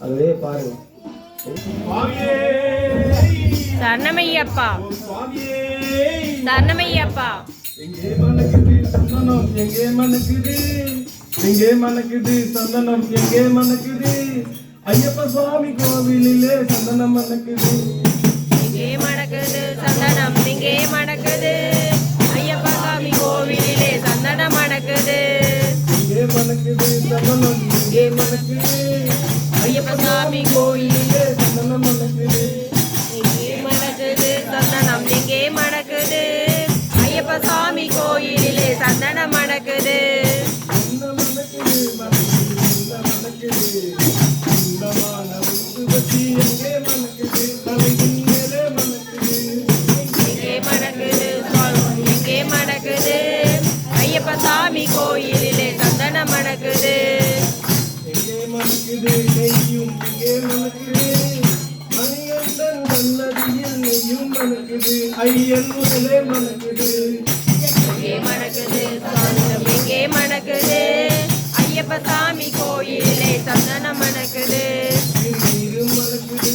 அதுவே பாருங்க சரணமையப்பா. சரணமையப்பா. எங்கே மணக்குது சந்தனம்? எங்கே மணக்குது? எங்கே மணக்குது சந்தனம்? எங்கே மணக்குது? ஐயப்ப சுவாமி கோவிலிலே சந்தனம் மணக்குது. இங்கே மணக்குது சந்தனம்? எங்கே மணக்குது சந்தனம் எங்கே மணக்குது ஐயப்ப சாமி கோயிலிலே கோவிலிலே சந்தனம் மணக்குது இங்கே மணக்குது சந்தனம் இங்கே மணக்குது ஐயப்ப சாமி கோயிலிலே சந்தனம் மணக்குது இந்த மணக்குது மணக்குது. ஐயன் முதலே மணக்குது. மணக்குது? இங்கே மணக்குது? ஐயப்ப சாமி கோயிலிலே சந்தனம் மணக்குது. நீரு மணக்குது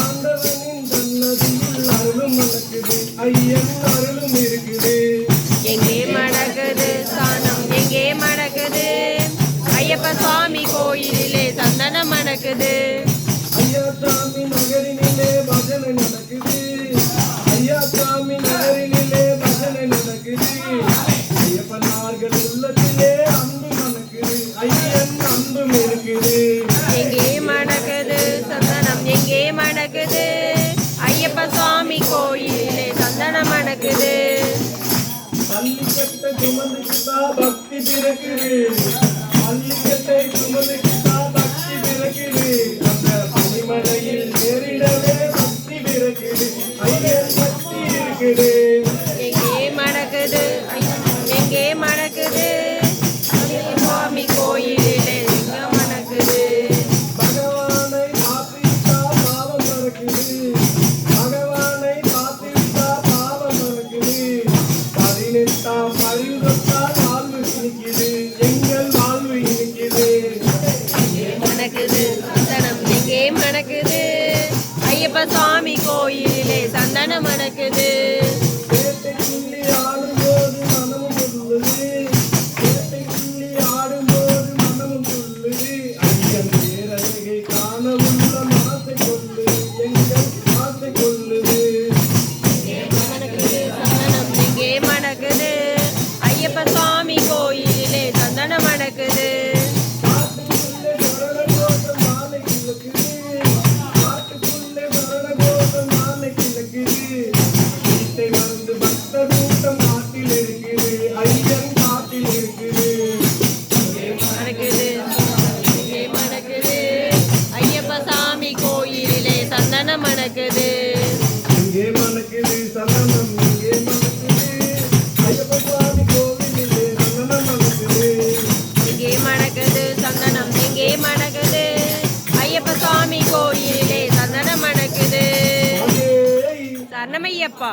ஆண்டவனின் தன்னதியில் அருளும் மணக்குது. ஐயன் மணக்குது ஐயா சாமி நகரினிலே பஜனை நடக்குது. ஐயா சாமி நகரினிலே பஜனை நடக்குது. ஐயப்பனார்கள் உள்ளத்திலே அன்பு மணக்குது. ஐயன் அன்பும் இருக்குது எங்கே மணக்குது சந்தனம் எங்கே மணக்குது ஐயப்ப சுவாமி கோயிலே சந்தனம் மணக்குது பள்ளிக்கட்டை சுமந்துக்கிட்டா பக்தி பிறக்குது. பள்ளிக்கட்டை சுமந்துக்கிட்டா பக்தி பிறக்குது மணக்குது. இங்கே மணக்குது. சந்தனம் இங்கே மணக்குது ஐயப்ப சுவாமி கோவிலே சந்தனம் மணக்குது. இங்கே மணக்குது சந்தனம் இங்கே மணக்குது. ஐயப்ப சுவாமி கோயிலே சந்தனம் மணக்குது. சரணமையப்பா